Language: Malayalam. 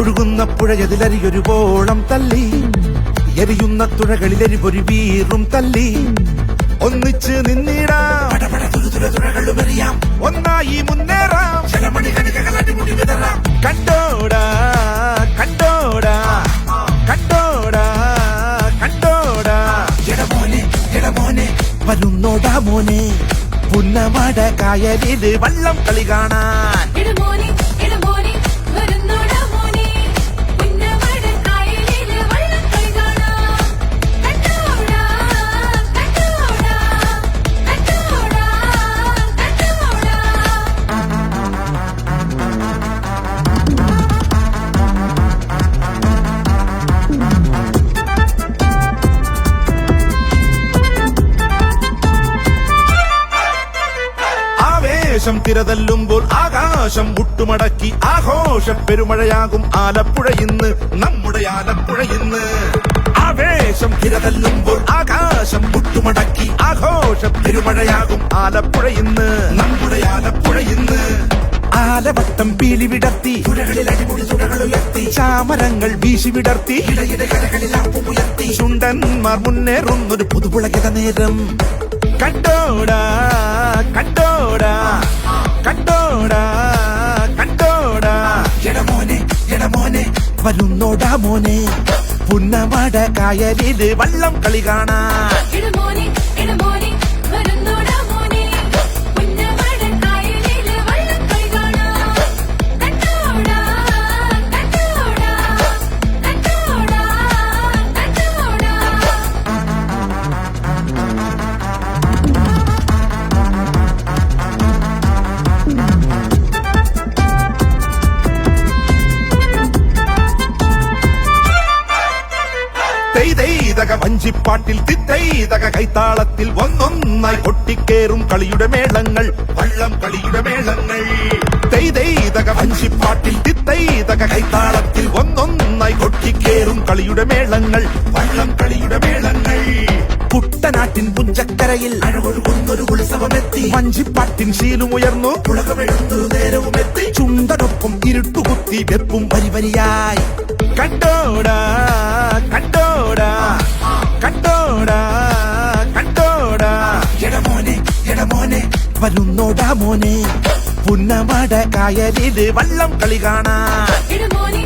പുഴയതിലരിയൊരു പോളം തല്ലി എരിയുന്ന തുഴകളിലെരിപൊരു വീറും തല്ലി ഒന്നിച്ച് നിന്നിടാം. ഒന്നായി മുന്നേറാം. കണ്ടോടാ കണ്ടോടാ കണ്ടോടാ കണ്ടോടാ. വരുന്നോടാ മോനെ. പുന്നമട കായലിൽ വള്ളം കളി കാണാൻ. ആവേശം തിരതല്ലുമ്പോൾ ആകാശം മുട്ടുമടക്കി ആഘോഷ പെരുമഴയാകും ആലപ്പുഴ ഇന്ന് നമ്മുടെ ആലപ്പുഴ ഇന്ന്. ആവേശം തിരതല്ലുമ്പോൾ ആകാശം മുട്ടുമടക്കി ആഘോഷ പെരുമഴയാകും ആലപ്പുഴ ഇന്ന് നമ്മുടെ ആലപ്പുഴ ഇന്ന്. ആലവട്ടം പീലി വിടർത്തി ചാമരങ്ങൾ വീശി വിടർത്തി ചുണ്ടന്മാർ മുന്നേറുന്നൊരു പുതുപുളകിത നേരം കണ്ടോടാ കണ്ടോടാ കണ്ടോടാ കണ്ടോടാ എടമോനെ എടമോനെ വരുന്നോടാ മോനെ പുന്നമട കായലിൽ വള്ളം കളി തെയ്തെയ്തക വഞ്ചിപ്പാട്ടിൽ തിത്തൈതക കൈത്താളത്തിൽ ഒന്നൊന്നായി കൊട്ടിക്കേറും കളിയുടെ മേളങ്ങൾ വള്ളം കളിയുടെ മേളങ്ങൾ. തെയ്തെയ്തക വഞ്ചിപ്പാട്ടിൽ തിത്തൈതക കൈത്താളത്തിൽ ഒന്നൊന്നായി കൊട്ടിക്കേറും കളിയുടെ മേളങ്ങൾ വള്ളം പുഞ്ചക്കരയിൽ അഴകൊഴുകുന്നൊരു ഉത്സവമെത്തി വഞ്ചിപ്പാട്ടിൻ ശീലുമുയർന്നു ഉയർന്നു നേരവുമെത്തി ചുണ്ടനൊപ്പം ഇരുട്ടുകുത്തി വെപ്പും വരി വരിയായി കണ്ടോടാ കണ്ടോടാ കണ്ടോടാ കണ്ടോടാ എടമോനെ വരുന്നോടാ മോനെ പുന്നമട കായലിത് വള്ളം കളി ഇടമോനെ